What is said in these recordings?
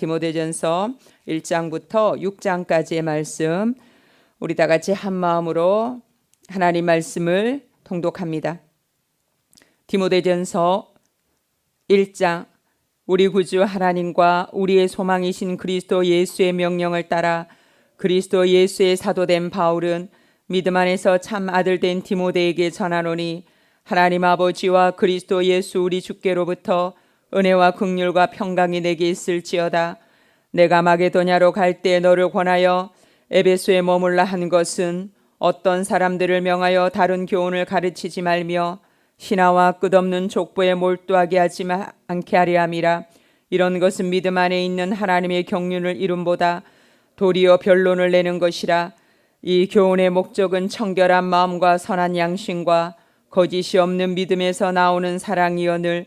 디모데전서 1장부터 6장까지의 말씀 우리 다 같이 한 마음으로 하나님 말씀을 통독합니다. 디모데전서 1장 우리 구주 하나님과 우리의 소망이신 그리스도 예수의 명령을 따라 그리스도 예수의 사도된 바울은 믿음 안에서 참 아들 된 디모데에게 전하노니 하나님 아버지와 그리스도 예수 우리 주께로부터 은혜와 긍휼과 평강이 내게 있을지어다. 내가 마게도냐로 갈 때 너를 권하여 에베소에 머물라 한 것은 어떤 사람들을 명하여 다른 교훈을 가르치지 말며 신하와 끝없는 족보에 몰두하게 하지 않게 하려 함이라. 이런 것은 믿음 안에 있는 하나님의 경륜을 이룸보다 도리어 변론을 내는 것이라. 이 교훈의 목적은 청결한 마음과 선한 양심과 거짓이 없는 믿음에서 나오는 사랑이여 늘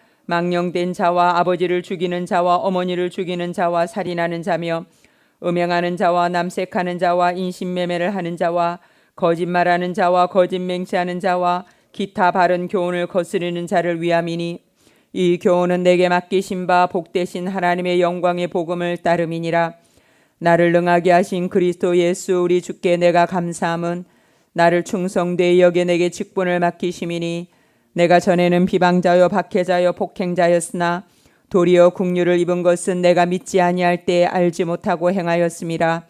망령된 자와 아버지를 죽이는 자와 어머니를 죽이는 자와 살인하는 자며 음행하는 자와 남색하는 자와 인신매매를 하는 자와 거짓말하는 자와 거짓 맹세하는 자와 기타 바른 교훈을 거스르는 자를 위함이니 이 교훈은 내게 맡기신 바 복되신 하나님의 영광의 복음을 따름이니라. 나를 능하게 하신 그리스도 예수 우리 주께 내가 감사함은 나를 충성되이 여겨 내게 직분을 맡기심이니 내가 전에는 비방자요 박해자요 폭행자였으나 도리어 국류를 입은 것은 내가 믿지 아니할 때 알지 못하고 행하였음이라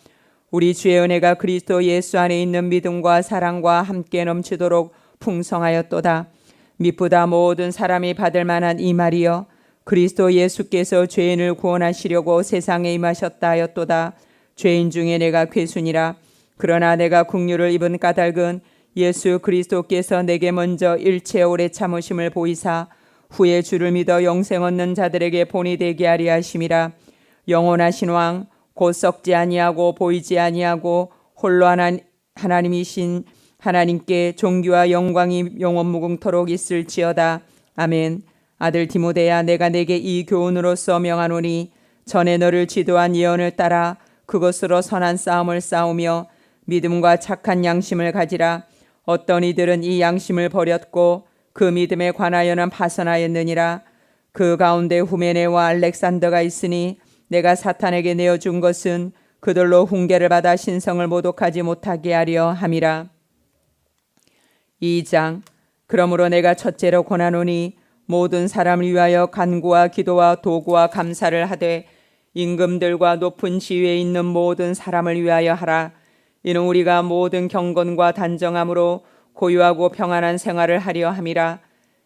우리 주의 은혜가 그리스도 예수 안에 있는 믿음과 사랑과 함께 넘치도록 풍성하였도다. 미쁘다 모든 사람이 받을 만한 이 말이여 그리스도 예수께서 죄인을 구원하시려고 세상에 임하셨다 하였도다. 죄인 중에 내가 괴순이라. 그러나 내가 국류를 입은 까닭은 예수 그리스도께서 내게 먼저 일체 오래 참으심을 보이사 후에 주를 믿어 영생 얻는 자들에게 본이 되게 하리 하심이라. 영원하신 왕 곧 썩지 아니하고 보이지 아니하고 홀로 하나, 하나님이신 하나님께 존귀와 영광이 영원 무궁토록 있을지어다. 아멘. 아들 디모데야 내가 내게 이 교훈으로서 명하노니 전에 너를 지도한 예언을 따라 그것으로 선한 싸움을 싸우며 믿음과 착한 양심을 가지라 어떤 이들은 이 양심을 버렸고 그 믿음에 관하여는 파선하였느니라. 그 가운데 후메네와 알렉산더가 있으니 내가 사탄에게 내어준 것은 그들로 훈계를 받아 신성을 모독하지 못하게 하려 함이라. 2장 그러므로 내가 첫째로 권하노니 모든 사람을 위하여 간구와 기도와 도구와 감사를 하되 임금들과 높은 지위에 있는 모든 사람을 위하여 하라 이는 우리가 모든 경건과 단정함으로 고유하고 평안한 생활을 하려 함이라.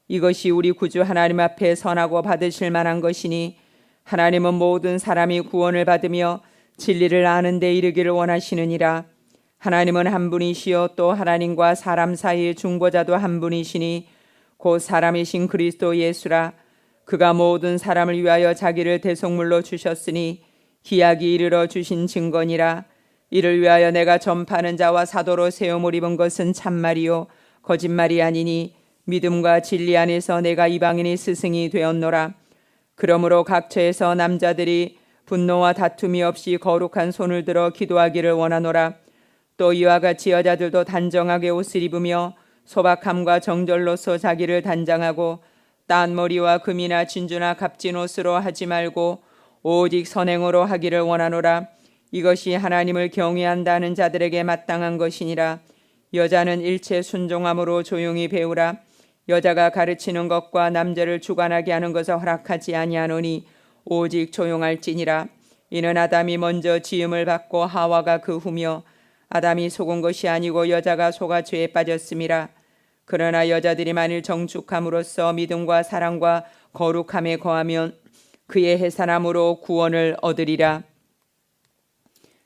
이것이 우리 구주 하나님 앞에 선하고 받으실 만한 것이니 하나님은 모든 사람이 구원을 받으며 진리를 아는 데 이르기를 원하시느니라. 하나님은 한 분이시요 또 하나님과 사람 사이의 중보자도 한 분이시니 곧 사람이신 그리스도 예수라. 그가 모든 사람을 위하여 자기를 대속물로 주셨으니 기약이 이르러 주신 증거니라 이를 위하여 내가 전파하는 자와 사도로 세움을 입은 것은 참말이요. 거짓말이 아니니 믿음과 진리 안에서 내가 이방인의 스승이 되었노라. 그러므로 각처에서 남자들이 분노와 다툼이 없이 거룩한 손을 들어 기도하기를 원하노라. 또 이와 같이 여자들도 단정하게 옷을 입으며 소박함과 정절로서 자기를 단장하고 딴 머리와 금이나 진주나 값진 옷으로 하지 말고 오직 선행으로 하기를 원하노라 이것이 하나님을 경외한다는 자들에게 마땅한 것이니라. 여자는 일체 순종함으로 조용히 배우라. 여자가 가르치는 것과 남자를 주관하게 하는 것을 허락하지 아니하노니 오직 조용할지니라. 이는 아담이 먼저 지음을 받고 하와가 그 후며 아담이 속은 것이 아니고 여자가 속아 죄에 빠졌음이라. 그러나 여자들이 만일 정축함으로써 믿음과 사랑과 거룩함에 거하면 그의 해산함으로 구원을 얻으리라.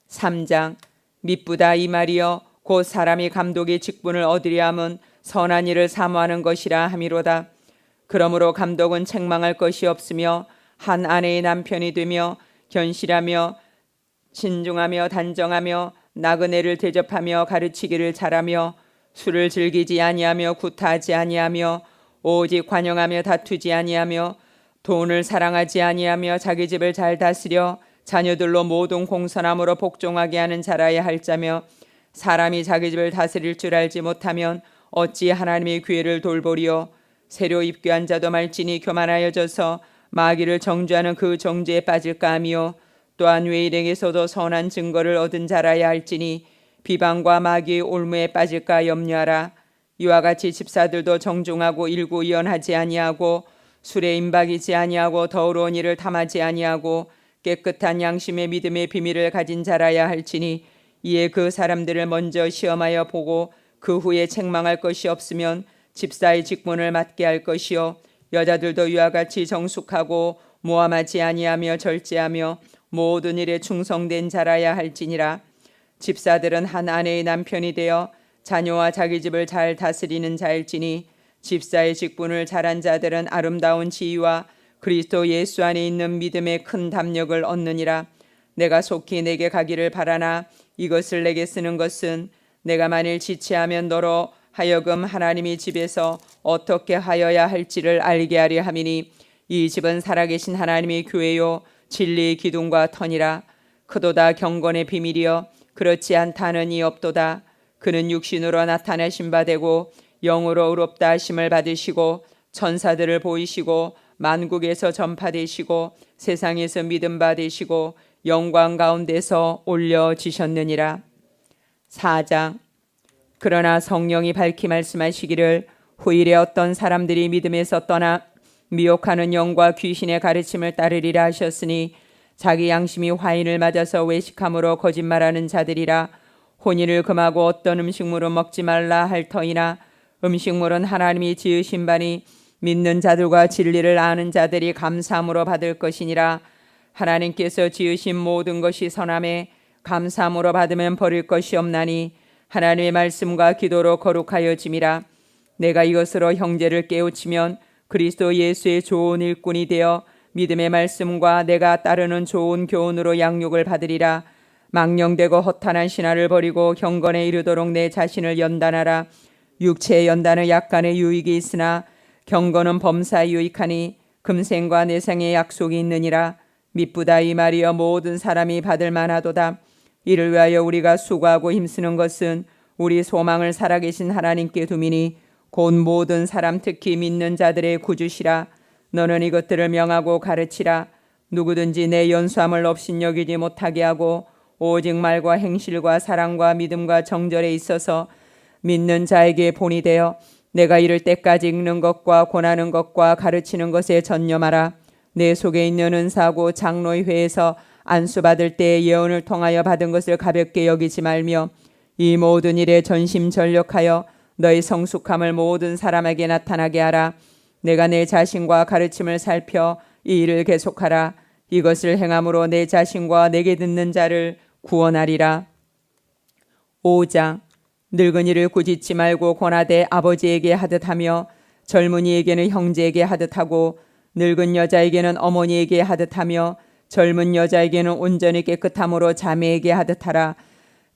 3장 미쁘다 이 말이여 곧 사람이 감독의 직분을 얻으려 함은 선한 일을 사모하는 것이라 함이로다. 그러므로 감독은 책망할 것이 없으며 한 아내의 남편이 되며 견실하며 신중하며 단정하며 나그네를 대접하며 가르치기를 잘하며 술을 즐기지 아니하며 구타하지 아니하며 오직 관용하며 다투지 아니하며 돈을 사랑하지 아니하며 자기 집을 잘 다스려 자녀들로 모든 공선함으로 복종하게 하는 자라야 할 자며 사람이 자기 집을 다스릴 줄 알지 못하면 어찌 하나님의 기회를 돌보리요? 새로 입교한 자도 말지니 교만하여져서 마귀를 정죄하는 그 정죄에 빠질까 하며 또한 외일에게서도 선한 증거를 얻은 자라야 할지니 비방과 마귀의 올무에 빠질까 염려하라. 이와 같이 집사들도 정중하고 일구이연하지 아니하고 술에 임박이지 아니하고 더러운 일을 탐하지 아니하고 깨끗한 양심의 믿음의 비밀을 가진 자라야 할지니 이에 그 사람들을 먼저 시험하여 보고 그 후에 책망할 것이 없으면 집사의 직분을 맡게 할 것이요. 여자들도 이와 같이 정숙하고 모함하지 아니하며 절제하며 모든 일에 충성된 자라야 할지니라. 집사들은 한 아내의 남편이 되어 자녀와 자기 집을 잘 다스리는 자일지니 집사의 직분을 잘한 자들은 아름다운 지위와 그리스도 예수 안에 있는 믿음의 큰 담력을 얻느니라. 내가 속히 내게 가기를 바라나 이것을 내게 쓰는 것은 내가 만일 지체하면 너로 하여금 하나님이 집에서 어떻게 하여야 할지를 알게 하려 함이니 이 집은 살아계신 하나님의 교회요 진리의 기둥과 터니라. 크도다 경건의 비밀이여 그렇지 않다는 이 없도다. 그는 육신으로 나타내신 바 되고 영으로 의롭다 하심을 받으시고 천사들을 보이시고 만국에서 전파되시고 세상에서 믿음 받으시고 영광 가운데서 올려지셨느니라. 4장 그러나 성령이 밝히 말씀하시기를 후일에 어떤 사람들이 믿음에서 떠나 미혹하는 영과 귀신의 가르침을 따르리라 하셨으니 자기 양심이 화인을 맞아서 외식함으로 거짓말하는 자들이라 혼인을 금하고 어떤 음식물은 먹지 말라 할 터이나 음식물은 하나님이 지으신 바니 믿는 자들과 진리를 아는 자들이 감사함으로 받을 것이니라. 하나님께서 지으신 모든 것이 선함에 감사함으로 받으면 버릴 것이 없나니 하나님의 말씀과 기도로 거룩하여 짐이라. 내가 이것으로 형제를 깨우치면 그리스도 예수의 좋은 일꾼이 되어 믿음의 말씀과 내가 따르는 좋은 교훈으로 양육을 받으리라. 망령되고 허탄한 신화를 버리고 경건에 이르도록 내 자신을 연단하라. 육체의 연단은 약간의 유익이 있으나 경건은 범사에 유익하니 금생과 내생의 약속이 있느니라. 미쁘다 이 말이여 모든 사람이 받을 만하도다. 이를 위하여 우리가 수고하고 힘쓰는 것은 우리 소망을 살아계신 하나님께 두미니 곧 모든 사람 특히 믿는 자들의 구주시라. 너는 이것들을 명하고 가르치라. 누구든지 내 연수함을 업신여기지 못하게 하고 오직 말과 행실과 사랑과 믿음과 정절에 있어서 믿는 자에게 본이 되어 내가 이를 때까지 읽는 것과 권하는 것과 가르치는 것에 전념하라 내 속에 있는 은사고 장로의 회에서 안수 받을 때의 예언을 통하여 받은 것을 가볍게 여기지 말며 이 모든 일에 전심전력하여 너의 성숙함을 모든 사람에게 나타나게 하라. 내가 내 자신과 가르침을 살펴 이 일을 계속하라. 이것을 행함으로 내 자신과 내게 듣는 자를 구원하리라. 5장 늙은이를 꾸짖지 말고 권하되 아버지에게 하듯 하며 젊은이에게는 형제에게 하듯 하고 늙은 여자에게는 어머니에게 하듯 하며 젊은 여자에게는 온전히 깨끗함으로 자매에게 하듯 하라.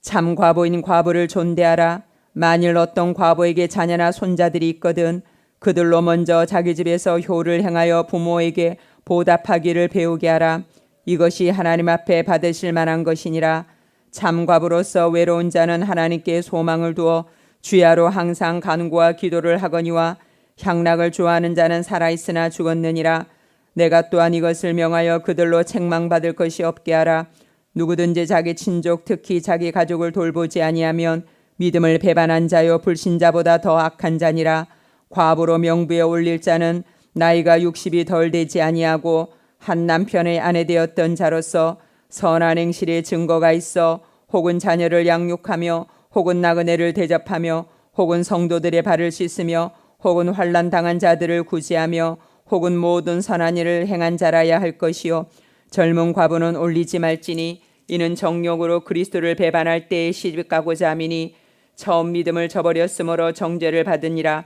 참 과부인 과부를 존대하라. 만일 어떤 과부에게 자녀나 손자들이 있거든 그들로 먼저 자기 집에서 효를 행하여 부모에게 보답하기를 배우게 하라. 이것이 하나님 앞에 받으실 만한 것이니라. 참 과부로서 외로운 자는 하나님께 소망을 두어 주야로 항상 간구와 기도를 하거니와 향락을 좋아하는 자는 살아있으나 죽었느니라. 내가 또한 이것을 명하여 그들로 책망받을 것이 없게 하라. 누구든지 자기 친족 특히 자기 가족을 돌보지 아니하면 믿음을 배반한 자요 불신자보다 더 악한 자니라. 과부로 명부에 올릴 자는 나이가 60이 덜 되지 아니하고 한 남편의 아내 되었던 자로서 선한 행실의 증거가 있어 혹은 자녀를 양육하며 혹은 나그네를 대접하며 혹은 성도들의 발을 씻으며 혹은 환란 당한 자들을 구제하며 혹은 모든 선한 일을 행한 자라야 할 것이요. 젊은 과부는 올리지 말지니 이는 정욕으로 그리스도를 배반할 때에 시집가고자 함이니 처음 믿음을 저버렸으므로 정죄를 받으니라.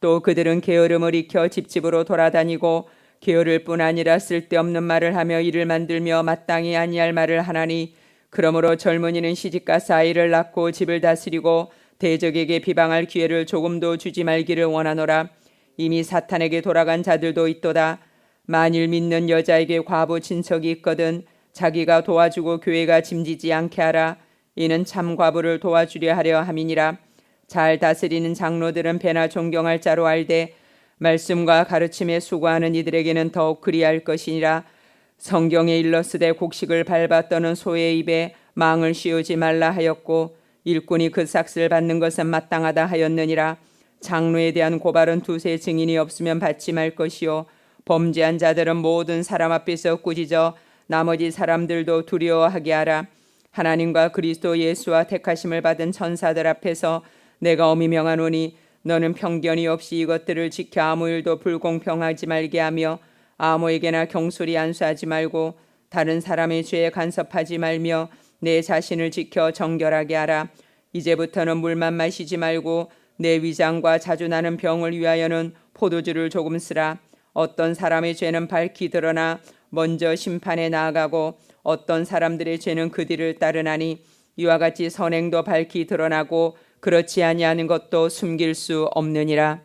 또 그들은 게으름을 익혀 집집으로 돌아다니고 게으를 뿐 아니라 쓸데없는 말을 하며 일을 만들며 마땅히 아니할 말을 하나니 그러므로 젊은이는 시집가 사이를 낳고 집을 다스리고 대적에게 비방할 기회를 조금도 주지 말기를 원하노라. 이미 사탄에게 돌아간 자들도 있도다. 만일 믿는 여자에게 과부 친척이 있거든 자기가 도와주고 교회가 짐지지 않게 하라. 이는 참 과부를 도와주려 하려 함이니라. 잘 다스리는 장로들은 배나 존경할 자로 알되 말씀과 가르침에 수고하는 이들에게는 더욱 그리할 것이니라. 성경에 일러스되 곡식을 밟아 떠는 소의 입에 망을 씌우지 말라 하였고 일꾼이 그 삭슬 받는 것은 마땅하다 하였느니라. 장로에 대한 고발은 두세 증인이 없으면 받지 말 것이요 범죄한 자들은 모든 사람 앞에서 꾸짖어 나머지 사람들도 두려워하게 하라. 하나님과 그리스도 예수와 택하심을 받은 천사들 앞에서 내가 엄히 명하노니 너는 편견이 없이 이것들을 지켜 아무 일도 불공평하지 말게 하며 아무에게나 경솔히 안수하지 말고 다른 사람의 죄에 간섭하지 말며 내 자신을 지켜 정결하게 하라. 이제부터는 물만 마시지 말고 내 위장과 자주 나는 병을 위하여는 포도주를 조금 쓰라. 어떤 사람의 죄는 밝히 드러나 먼저 심판에 나아가고 어떤 사람들의 죄는 그 뒤를 따르나니 이와 같이 선행도 밝히 드러나고 그렇지 아니하는 것도 숨길 수 없느니라.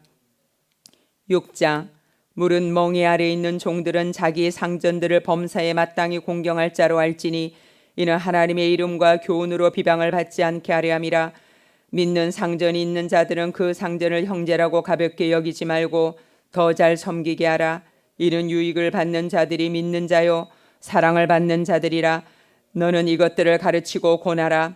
6장 물은 멍에 아래 있는 종들은 자기의 상전들을 범사에 마땅히 공경할 자로 알지니 이는 하나님의 이름과 교훈으로 비방을 받지 않게 하려 함이라. 믿는 상전이 있는 자들은 그 상전을 형제라고 가볍게 여기지 말고 더 잘 섬기게 하라. 이는 유익을 받는 자들이 믿는 자요 사랑을 받는 자들이라. 너는 이것들을 가르치고 권하라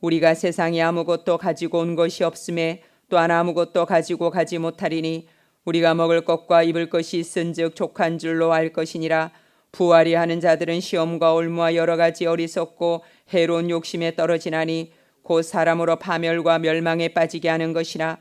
우리가 세상에 아무것도 가지고 온 것이 없음에 또한 아무것도 가지고 가지 못하리니 우리가 먹을 것과 입을 것이 있은즉 족한 줄로 알 것이니라. 부활이 하는 자들은 시험과 올무와 여러 가지 어리석고 해로운 욕심에 떨어지나니 곧 사람으로 파멸과 멸망에 빠지게 하는 것이라.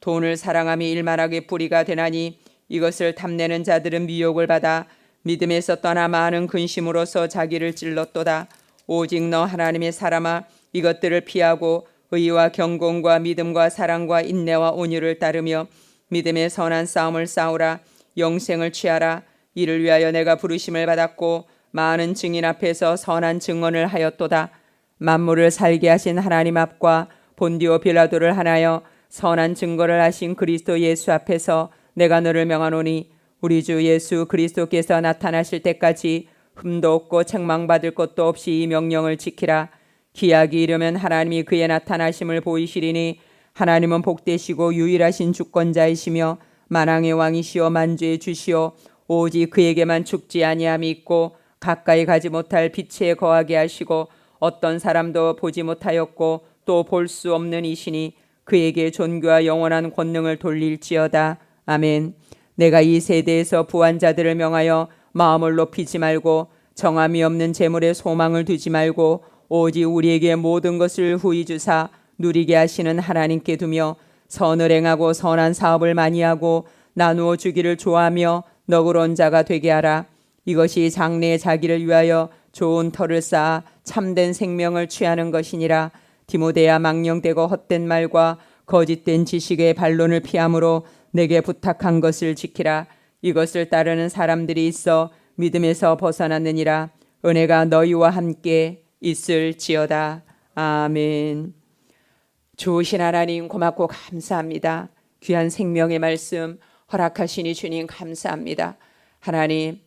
돈을 사랑함이 일만하게 뿌리가 되나니 이것을 탐내는 자들은 미혹을 받아 믿음에서 떠나 많은 근심으로서 자기를 찔렀도다 오직 너 하나님의 사람아 이것들을 피하고 의와 경공과 믿음과 사랑과 인내와 온유를 따르며 믿음의 선한 싸움을 싸우라 영생을 취하라. 이를 위하여 내가 부르심을 받았고 많은 증인 앞에서 선한 증언을 하였도다. 만물을 살게 하신 하나님 앞과 본디오 빌라도를 하나여 선한 증거를 하신 그리스도 예수 앞에서 내가 너를 명하노니 우리 주 예수 그리스도께서 나타나실 때까지 흠도 없고 책망받을 것도 없이 이 명령을 지키라. 기약이 이르면 하나님이 그의 나타나심을 보이시리니 하나님은 복되시고 유일하신 주권자이시며 만왕의 왕이시오 만주의 주시오. 오직 그에게만 죽지 아니함이 있고 가까이 가지 못할 빛에 거하게 하시고 어떤 사람도 보지 못하였고 또 볼 수 없는 이시니 그에게 존귀와 영원한 권능을 돌릴지어다. 아멘. 내가 이 세대에서 부한 자들을 명하여 마음을 높이지 말고 정함이 없는 재물에 소망을 두지 말고 오직 우리에게 모든 것을 후히 주사 누리게 하시는 하나님께 두며 선을 행하고 선한 사업을 많이 하고 나누어 주기를 좋아하며 너그러운 자가 되게 하라. 이것이 장래의 자기를 위하여 좋은 터를 쌓아 참된 생명을 취하는 것이니라. 디모데야 망령되고 헛된 말과 거짓된 지식의 반론을 피함으로 내게 부탁한 것을 지키라. 이것을 따르는 사람들이 있어 믿음에서 벗어났느니라. 은혜가 너희와 함께 있을지어다. 아멘. 좋으신 하나님 고맙고 감사합니다. 귀한 생명의 말씀 허락하시니 주님 감사합니다. 하나님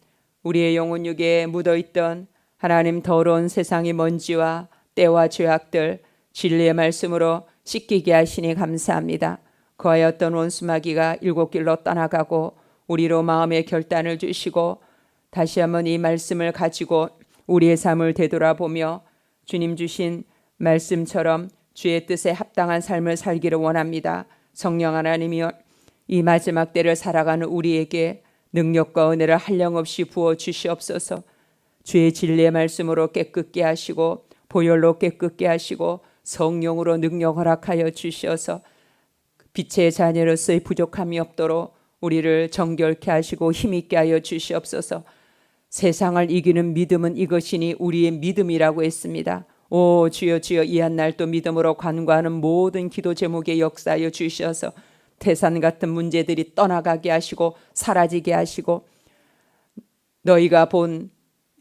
우리의 영혼 육에 묻어있던 하나님 더러운 세상의 먼지와 때와 죄악들 진리의 말씀으로 씻기게 하시니 감사합니다. 거하였던 원수마귀가 일곱 길로 떠나가고 우리로 마음의 결단을 주시고 다시 한번 이 말씀을 가지고 우리의 삶을 되돌아보며 주님 주신 말씀처럼 주의 뜻에 합당한 삶을 살기를 원합니다. 성령 하나님이여 이 마지막 때를 살아가는 우리에게 능력과 은혜를 한량없이 부어 주시옵소서. 주의 진리의 말씀으로 깨끗게 하시고 보혈로 깨끗게 하시고 성령으로 능력 허락하여 주시어서 빛의 자녀로서의 부족함이 없도록 우리를 정결케 하시고 힘있게 하여 주시옵소서. 세상을 이기는 믿음은 이것이니 우리의 믿음이라고 했습니다. 오 주여 주여 이 한 날 또 믿음으로 관과하는 모든 기도 제목에 역사하여 주셔서 태산 같은 문제들이 떠나가게 하시고 사라지게 하시고 너희가 본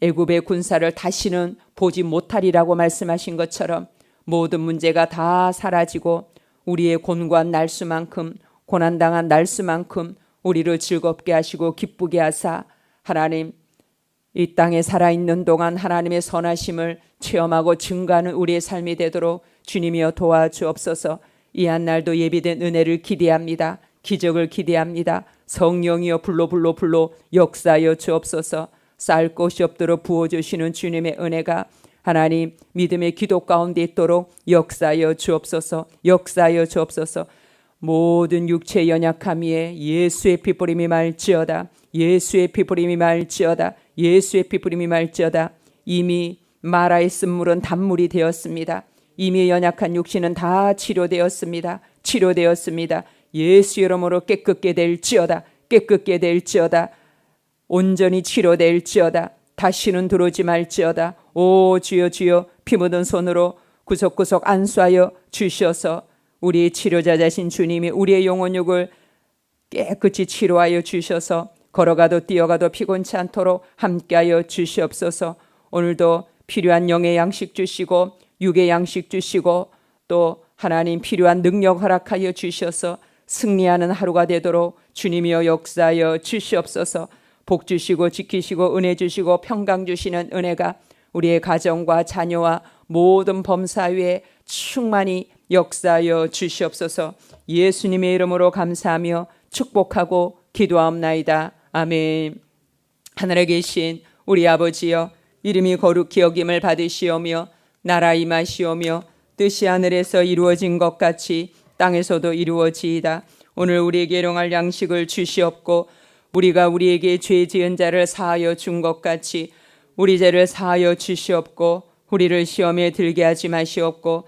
애굽의 군사를 다시는 보지 못하리라고 말씀하신 것처럼 모든 문제가 다 사라지고 우리의 곤고한 날수만큼 고난당한 날수만큼 우리를 즐겁게 하시고 기쁘게 하사 하나님 이 땅에 살아있는 동안 하나님의 선하심을 체험하고 증가하는 우리의 삶이 되도록 주님이여 도와주옵소서 이한 날도 예비된 은혜를 기대합니다. 기적을 기대합니다. 성령이여 불로 불로 불로 역사하여 주옵소서 쌀 곳이 없도록 부어주시는 주님의 은혜가 하나님 믿음의 기도 가운데 있도록 역사하여 주옵소서 역사하여 주옵소서 모든 육체 연약함 위에 예수의 피뿌림이 말지어다. 예수의 피뿌림이 말지어다. 예수의 피뿌림이 말지어다. 이미 마라의 쓴물은 단물이 되었습니다. 이미 연약한 육신은 다 치료되었습니다. 치료되었습니다. 예수 이름으로 깨끗게 될지어다. 깨끗게 될지어다. 온전히 치료될지어다. 다시는 들어오지 말지어다. 오 주여 주여 피 묻은 손으로 구석구석 안수하여 주셔서 우리의 치료자 자신 주님이 우리의 영혼욕을 깨끗이 치료하여 주셔서 걸어가도 뛰어가도 피곤치 않도록 함께하여 주시옵소서. 오늘도 필요한 영의 양식 주시고 육의 양식 주시고 또 하나님 필요한 능력 허락하여 주셔서 승리하는 하루가 되도록 주님이여 역사하여 주시옵소서. 복 주시고 지키시고 은혜 주시고 평강 주시는 은혜가 우리의 가정과 자녀와 모든 범사 위에 충만히 역사하여 주시옵소서 예수님의 이름으로 감사하며 축복하고 기도하옵나이다. 아멘. 하늘에 계신 우리 아버지여 이름이 거룩히 여김을 받으시오며 나라 임하시오며 뜻이 하늘에서 이루어진 것 같이 땅에서도 이루어지이다. 오늘 우리에게 일용할 양식을 주시옵고 우리가 우리에게 죄 지은 자를 사하여 준 것 같이 우리 죄를 사하여 주시옵고 우리를 시험에 들게 하지 마시옵고